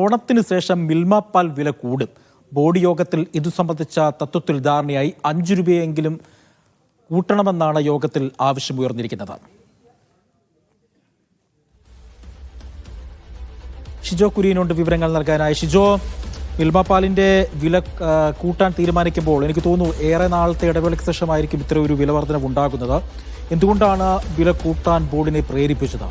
ഓണത്തിന് ശേഷം മിൽമ പാൽ വില കൂടും. ബോർഡ് യോഗത്തിൽ ഇതു സംബന്ധിച്ച തത്വത്തിൽ ധാരണയായി അഞ്ചു രൂപയെങ്കിലും കൂട്ടണമെന്നാണ് യോഗത്തിൽ ആവശ്യമുയർന്നിരിക്കുന്നത്. ഷിജോ കുര്യനുണ്ട് വിവരങ്ങൾ നൽകാനായി. ഷിജോ മിൽമ പാലിന്റെ വില കൂട്ടാൻ തീരുമാനിക്കുമ്പോൾ എനിക്ക് തോന്നുന്നു ഏറെ നാളത്തെ ഇടവേളയ്ക്ക് ശേഷമായിരിക്കും ഇത്ര ഒരു വില വർധനവ് ഉണ്ടാകുന്നത് എന്തുകൊണ്ടാണ് വില കൂട്ടാൻ ബോർഡിനെ പ്രേരിപ്പിച്ചത്?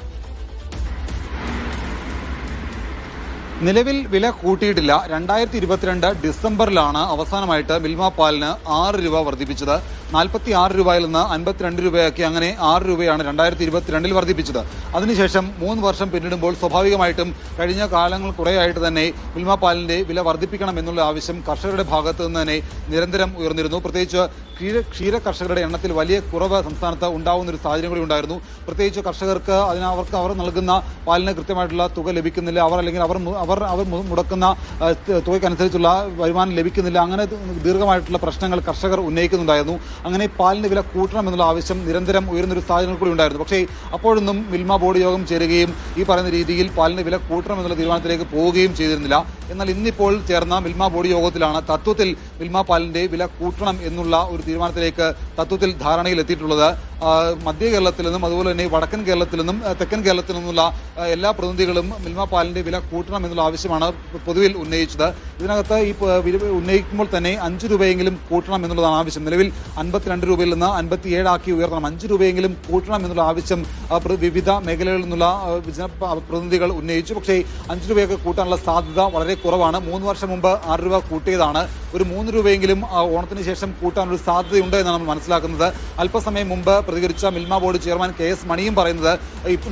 നിലവിൽ വില കൂട്ടിയിട്ടില്ല. രണ്ടായിരത്തി ഇരുപത്തിരണ്ട് ഡിസംബറിലാണ് അവസാനമായിട്ട് മിൽമ പാലിന് ആറ് രൂപ വർദ്ധിപ്പിച്ചത്. നാൽപ്പത്തി ആറ് രൂപയിൽ നിന്ന് അൻപത്തിരണ്ട് രൂപയാക്കി അങ്ങനെ ആറ് രൂപയാണ് രണ്ടായിരത്തി ഇരുപത്തിരണ്ടിൽ വർദ്ധിപ്പിച്ചത്. അതിനുശേഷം മൂന്ന് വർഷം പിന്നിടുമ്പോൾ സ്വാഭാവികമായിട്ടും കഴിഞ്ഞ കാലങ്ങൾ കുറേയായിട്ട് തന്നെ മിൽമ പാലിന്റെ വില വർദ്ധിപ്പിക്കണം എന്നുള്ള ആവശ്യം കർഷകരുടെ ഭാഗത്തു നിന്ന് തന്നെ നിരന്തരം ഉയർന്നിരുന്നു. പ്രത്യേകിച്ച് ക്ഷീര ക്ഷീര കർഷകരുടെ എണ്ണത്തിൽ വലിയ കുറവ് സംസ്ഥാനത്ത് ഉണ്ടാവുന്ന ഒരു സാഹചര്യം കൂടി ഉണ്ടായിരുന്നു. പ്രത്യേകിച്ച് കർഷകർക്ക് അതിന് അവർക്ക് അവർ നൽകുന്ന പാലിന് കൃത്യമായിട്ടുള്ള തുക ലഭിക്കുന്നില്ല. അവർ അല്ലെങ്കിൽ അവർ അവർ അവർ മുടക്കുന്ന തുകയ്ക്കനുസരിച്ചുള്ള വരുമാനം ലഭിക്കുന്നില്ല. അങ്ങനെ ദീർഘമായിട്ടുള്ള പ്രശ്നങ്ങൾ കർഷകർ ഉന്നയിക്കുന്നുണ്ടായിരുന്നു. അങ്ങനെ പാലിന് വില കൂട്ടണം എന്നുള്ള ആവശ്യം നിരന്തരം ഉയരുന്ന ഒരു സാഹചര്യം കൂടി ഉണ്ടായിരുന്നു. പക്ഷേ അപ്പോഴൊന്നും മിൽമ ബോർഡ് യോഗം ചേരുകയും ഈ പറയുന്ന രീതിയിൽ പാലിന് വില കൂട്ടണം എന്നുള്ള തീരുമാനത്തിലേക്ക് പോവുകയും ചെയ്തിരുന്നില്ല. എന്നാൽ ഇന്നിപ്പോൾ ചേർന്ന മിൽമ ബോർഡ് യോഗത്തിലാണ് തത്വത്തിൽ മിൽമ പാലിന്റെ വില കൂട്ടണം എന്നുള്ള ഒരു തീരുമാനത്തിലേക്ക് തത്വത്തിൽ ധാരണയിലെത്തിയിട്ടുള്ളത് ആ, മധ്യ കേരളത്തിൽ നിന്നും അതുപോലെ തന്നെ വടക്കൻ കേരളത്തിൽ നിന്നും തെക്കൻ കേരളത്തിൽ നിന്നുള്ള എല്ലാ പ്രതിനിധികളും മിൽമ പാലിന്റെ വില കൂട്ടണം എന്നുള്ള ആവശ്യമാണ് പൊതുവിൽ ഉന്നയിച്ചത്. ഇതിനകത്ത് ഈ ഉന്നയിക്കുമ്പോൾ തന്നെ അഞ്ച് രൂപയെങ്കിലും കൂട്ടണം എന്നുള്ളതാണ് ആവശ്യം. നിലവിൽ അൻപത്തിരണ്ട് രൂപയിൽ നിന്ന് അൻപത്തി ഏഴാക്കി ഉയർത്തണം. അഞ്ച് രൂപയെങ്കിലും കൂട്ടണം എന്നുള്ള ആവശ്യം വിവിധ മേഖലകളിൽ നിന്നുള്ള പ്രതിനിധികൾ ഉന്നയിച്ചു. പക്ഷേ അഞ്ച് രൂപയൊക്കെ കൂട്ടാനുള്ള സാധ്യത വളരെ കുറവാണ്. മൂന്ന് വർഷം മുമ്പ് ആറ് രൂപ കൂട്ടിയതാണ്. ഒരു മൂന്ന് രൂപയെങ്കിലും ഓണത്തിന് ശേഷം കൂട്ടാനൊരു സാധ്യതയുണ്ട് എന്നാണ് നമ്മൾ മനസ്സിലാക്കുന്നത്. അല്പസമയം മുമ്പ് പ്രതികരിച്ച Milma board chairman K S മണിയും പറയുന്നത്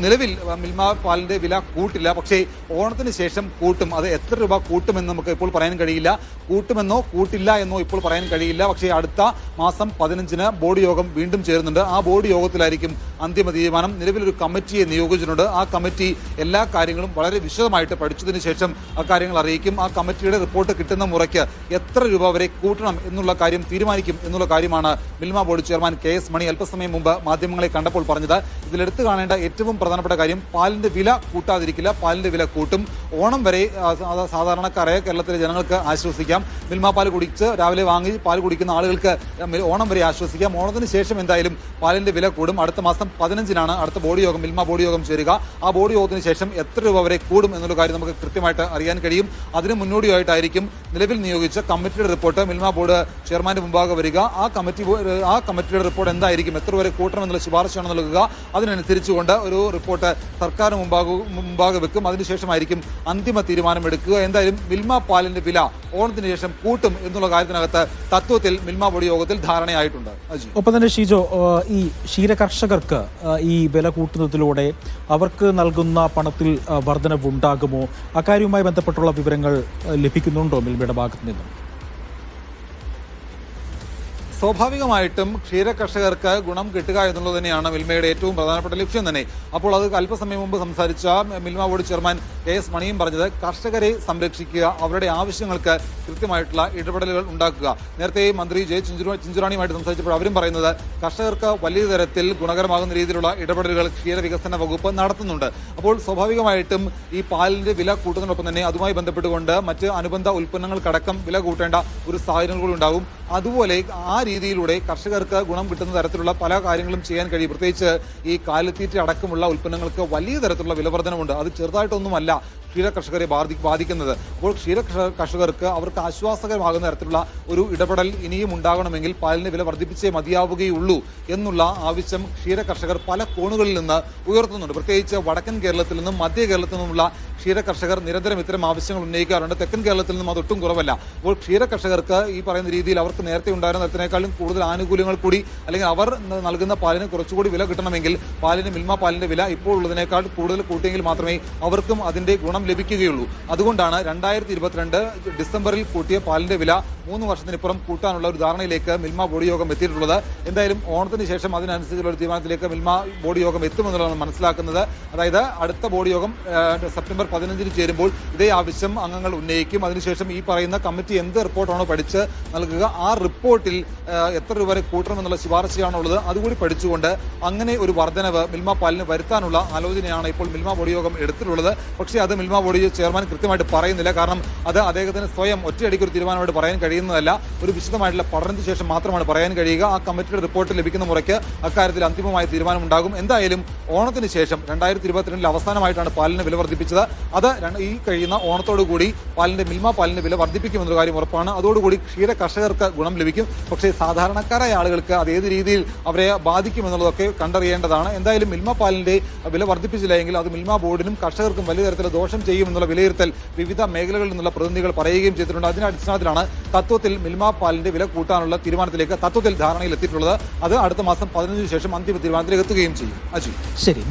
നിലവിൽ മിൽമ പാലിന്റെ വില കൂട്ടില്ല. പക്ഷേ ഓണത്തിന് ശേഷം കൂട്ടും. അത് എത്ര രൂപ കൂട്ടുമെന്ന് നമുക്ക് ഇപ്പോൾ പറയാൻ കഴിയില്ല. കൂട്ടുമെന്നോ കൂട്ടില്ല എന്നോ ഇപ്പോൾ പറയാൻ കഴിയില്ല. പക്ഷേ അടുത്ത മാസം പതിനഞ്ചിന് ബോർഡ് യോഗം വീണ്ടും ചേരുന്നുണ്ട്. ആ ബോർഡ് യോഗത്തിലായിരിക്കും അന്തിമ തീരുമാനം. നിലവിലൊരു കമ്മിറ്റിയെ നിയോഗിച്ചിട്ടുണ്ട്. ആ കമ്മിറ്റി എല്ലാ കാര്യങ്ങളും വളരെ വിശദമായിട്ട് പഠിച്ചതിന് ശേഷം അക്കാര്യങ്ങൾ അറിയിക്കും. ആ കമ്മിറ്റിയുടെ റിപ്പോർട്ട് കിട്ടുന്ന മുറയ്ക്ക് എത്ര രൂപ വരെ കൂട്ടണം എന്നുള്ള കാര്യം തീരുമാനിക്കും എന്നുള്ള കാര്യമാണ് Milma board chairman K S Mani അല്പസമയം മുമ്പ് മാധ്യമങ്ങളെ കണ്ടപ്പോൾ പറഞ്ഞത് ഇതിലെടുത്തു കാണേണ്ട ഏറ്റവും പ്രധാനപ്പെട്ട കാര്യം പാലിന്റെ വില കൂട്ടാതിരിക്കില്ല പാലിന്റെ വില കൂട്ടും. ഓണം വരെ സാധാരണക്കാരെ കേരളത്തിലെ ജനങ്ങൾക്ക് ആശ്വസിക്കാം. മിൽമ പാൽ കുടിച്ച് രാവിലെ വാങ്ങി പാൽ കുടിക്കുന്ന ആളുകൾക്ക് ഓണം വരെ ആശ്വസിക്കാം. ഓണത്തിന് ശേഷം എന്തായാലും പാലിന്റെ വില കൂടും. അടുത്ത മാസം പതിനഞ്ചിനാണ് അടുത്ത ബോർഡ് യോഗം മിൽമ ബോർഡ് യോഗം ചേരുക. ആ ബോർഡ് യോഗത്തിന് ശേഷം എത്ര രൂപ വരെ കൂടും എന്നുള്ള കാര്യം നമുക്ക് കൃത്യമായിട്ട് അറിയാൻ കഴിയും. അതിന് മുന്നോടിയായിട്ടായിരിക്കും നിലവിൽ നിയോഗിച്ച കമ്മിറ്റിയുടെ റിപ്പോർട്ട്. മിൽമ ബോർഡ് ചെയർമാന്റെ മുമ്പാകെ വരിക. ആ കമ്മിറ്റി ആ കമ്മിറ്റിയുടെ റിപ്പോർട്ട് എന്തായിരിക്കും? എത്ര വരെ കൂട്ടണം എന്നുള്ള ശുപാർശയാണ് നൽകുക. അതിനനുസരിച്ചുകൊണ്ട് ഒരു റിപ്പോർട്ട് സർക്കാർ മുമ്പാകെ വെക്കും. അതിനുശേഷമായിരിക്കും അന്തിമ തീരുമാനം എടുക്കുക എന്തായാലും മിൽമ പാലിന്റെ വില ഓണത്തിന് ശേഷം കൂട്ടും എന്നുള്ള കാര്യത്തിനകത്ത് തത്വത്തിൽ മിൽമ ബോർഡ് യോഗത്തിൽ ധാരണയായിട്ടുണ്ട്. ഒപ്പം തന്നെ ഷീജോ ഈ ക്ഷീര കർഷകർക്ക് ഈ വില കൂട്ടുന്നതിലൂടെ അവർക്ക് നൽകുന്ന പണത്തിൽ വർധനവുണ്ടാകുമോ? അക്കാര്യവുമായി ബന്ധപ്പെട്ടുള്ള വിവരങ്ങൾ ലഭിക്കുന്നുണ്ടോ മിൽമയുടെ ഭാഗത്ത് നിന്നും? സ്വാഭാവികമായിട്ടും ക്ഷീര കർഷകർക്ക് ഗുണം കിട്ടുക എന്നുള്ളത് തന്നെയാണ് മിൽമയുടെ ഏറ്റവും പ്രധാനപ്പെട്ട ലക്ഷ്യം തന്നെ. അപ്പോൾ അത് അല്പസമയം മുമ്പ് സംസാരിച്ച Milma board chairman K S മണിയും പറഞ്ഞത് കർഷകരെ സംരക്ഷിക്കുക അവരുടെ ആവശ്യങ്ങൾക്ക് കൃത്യമായിട്ടുള്ള ഇടപെടലുകൾ ഉണ്ടാക്കുക. നേരത്തെ മന്ത്രി ജെ ചിഞ്ചുറാ ചിഞ്ചുറാണിയുമായിട്ട് സംസാരിച്ചപ്പോൾ അവരും പറയുന്നത് കർഷകർക്ക് വലിയ തരത്തിൽ ഗുണകരമാകുന്ന രീതിയിലുള്ള ഇടപെടലുകൾ ക്ഷീര വികസന വകുപ്പ് നടത്തുന്നുണ്ട്. അപ്പോൾ സ്വാഭാവികമായിട്ടും ഈ പാലിന്റെ വില കൂട്ടുന്നതിനൊപ്പം തന്നെ അതുമായി ബന്ധപ്പെട്ടുകൊണ്ട് മറ്റ് അനുബന്ധ ഉൽപ്പന്നങ്ങൾക്കടക്കം വില കൂട്ടേണ്ട ഒരു സാഹചര്യം കൂടി ഉണ്ടാകും. അതുപോലെ ആ രീതിയിലൂടെ കർഷകർക്ക് ഗുണം കിട്ടുന്ന തരത്തിലുള്ള പല കാര്യങ്ങളും ചെയ്യാൻ കഴിയും. പ്രത്യേകിച്ച് ഈ കാലിത്തീറ്റ അടക്കമുള്ള ഉൽപ്പന്നങ്ങൾക്ക് വലിയ തരത്തിലുള്ള വിലവർദ്ധനമുണ്ട്. അത് ചെറുതായിട്ടൊന്നുമല്ല ക്ഷീര കർഷകരെ ബാധി ബാധിക്കുന്നത്. അപ്പോൾ ക്ഷീര കർഷ- കർഷകർക്ക് അവർക്ക് ആശ്വാസകരമാകുന്ന തരത്തിലുള്ള ഒരു ഇടപെടൽ ഇനിയും ഉണ്ടാകണമെങ്കിൽ പാലിന് വില വർദ്ധിപ്പിച്ചേ മതിയാവുകയുള്ളൂ എന്നുള്ള ആവശ്യം ക്ഷീര കർഷകർ പല കോണുകളിൽ നിന്ന് ഉയർത്തുന്നുണ്ട്. പ്രത്യേകിച്ച് വടക്കൻ കേരളത്തിൽ നിന്നും മധ്യ കേരളത്തിൽ നിന്നുമുള്ള ക്ഷീര കർഷകർ നിരന്തരം ഇത്തരം ആവശ്യങ്ങൾ ഉന്നയിക്കാറുണ്ട്. തെക്കൻ കേരളത്തിൽ നിന്നും അതൊട്ടും കുറവല്ല. അപ്പോൾ ക്ഷീര കർഷകർക്ക് ഈ പറയുന്ന രീതിയിൽ അവർക്ക് നേരത്തെ ഉണ്ടായിരുന്ന തരത്തിനേക്കാളും കൂടുതൽ ആനുകൂല്യങ്ങൾ കൂടി അല്ലെങ്കിൽ അവർ നൽകുന്ന പാലിന് കുറച്ചുകൂടി വില കിട്ടണമെങ്കിൽ പാലിന് മിൽമ പാലിന്റെ വില ഇപ്പോൾ ഉള്ളതിനേക്കാൾ കൂടുതൽ കൂട്ടിയെങ്കിൽ മാത്രമേ അവർക്കും അതിന്റെ ഗുണം ലഭിക്കുകയുള്ളൂ. അതുകൊണ്ടാണ് രണ്ടായിരത്തി ഇരുപത്തിരണ്ട് ഡിസംബറിൽ കൂട്ടിയ പാലിന്റെ വില മൂന്ന് വർഷത്തിനിപ്പുറം കൂട്ടാനുള്ള ഒരു ധാരണയിലേക്ക് മിൽമ ബോർഡ് യോഗം എത്തിയിട്ടുള്ളത്. എന്തായാലും ഓണത്തിന് ശേഷം അതിനനുസരിച്ചുള്ള ഒരു തീരുമാനത്തിലേക്ക് മിൽമ ബോർഡ് യോഗം എത്തുമെന്നുള്ളതാണ് മനസ്സിലാക്കുന്നത്. അതായത് അടുത്ത ബോർഡ് യോഗം സെപ്റ്റംബർ പതിനഞ്ചിന് ചേരുമ്പോൾ ഇതേ ആവശ്യം അംഗങ്ങൾ ഉന്നയിക്കും. അതിനുശേഷം ഈ പറയുന്ന കമ്മിറ്റി എന്ത് റിപ്പോർട്ടാണോ പഠിച്ച് നൽകുക ആ റിപ്പോർട്ടിൽ എത്ര രൂപ വരെ കൂട്ടണമെന്നുള്ള ശുപാർശയാണുള്ളത് അതുകൂടി പഠിച്ചുകൊണ്ട് അങ്ങനെ ഒരു വർധനവ് മിൽമ പാലിന് വരുത്താനുള്ള ആലോചനയാണ് ഇപ്പോൾ മിൽമ ബോർഡ് യോഗം എടുത്തിട്ടുള്ളത്. പക്ഷേ അത് മിൽമ ബോർഡ് ചെയർമാൻ കൃത്യമായിട്ട് പറയുന്നില്ല. കാരണം അത് അദ്ദേഹത്തിന് സ്വയം ഒറ്റയടിക്ക് ഒരു തീരുമാനമായിട്ട് പറയാൻ കഴിയുന്നതല്ല. ഒരു വിശദമായിട്ടുള്ള പഠനത്തിന് ശേഷം മാത്രമാണ് പറയാൻ കഴിയുക. ആ കമ്മിറ്റിയുടെ റിപ്പോർട്ട് ലഭിക്കുന്ന മുറയ്ക്ക് അക്കാര്യത്തിൽ അന്തിമമായ തീരുമാനമുണ്ടാകും. എന്തായാലും ഓണത്തിന് ശേഷം രണ്ടായിരത്തി ഇരുപത്തിരണ്ടിൽ അവസാനമായിട്ടാണ് പാലിന് വില വർദ്ധിപ്പിച്ചത്. അത് ഈ കഴിയുന്ന ഓണത്തോടു കൂടി പാലിന്റെ മിൽമ പാലിന്റെ വില വർദ്ധിപ്പിക്കുമെന്നൊരു കാര്യം ഉറപ്പാണ്. അതോടുകൂടി ക്ഷീര കർഷകർക്ക് ഗുണം ലഭിക്കും. പക്ഷേ സാധാരണക്കാരായ ആളുകൾക്ക് അത് ഏത് രീതിയിൽ അവരെ ബാധിക്കുമെന്നുള്ളതൊക്കെ കണ്ടറിയേണ്ടതാണ്. എന്തായാലും മിൽമ പാലിന്റെ വില വർദ്ധിപ്പിച്ചില്ല എങ്കിൽ അത് മിൽമ ബോർഡിനും കർഷകർക്കും വലിയ തരത്തിലുള്ള ദോഷം ചെയ്യുമെന്നുള്ള വിലയിരുത്തൽ വിവിധ മേഖലകളിൽ നിന്നുള്ള പ്രതിനിധികൾ പറയുകയും ചെയ്തിട്ടുണ്ട്. അതിന്റെ അടിസ്ഥാനത്തിലാണ് തത്വത്തിൽ മിൽമ പാലിന്റെ വില കൂട്ടാനുള്ള തീരുമാനത്തിലേക്ക് തത്വത്തിൽ ധാരണയിൽ എത്തിയിട്ടുള്ളത് അത് അടുത്ത മാസം പതിനഞ്ചിന് ശേഷം അന്തിമ തീരുമാനത്തിലേക്ക് എത്തുകയും ചെയ്യും. അജി. ശരി.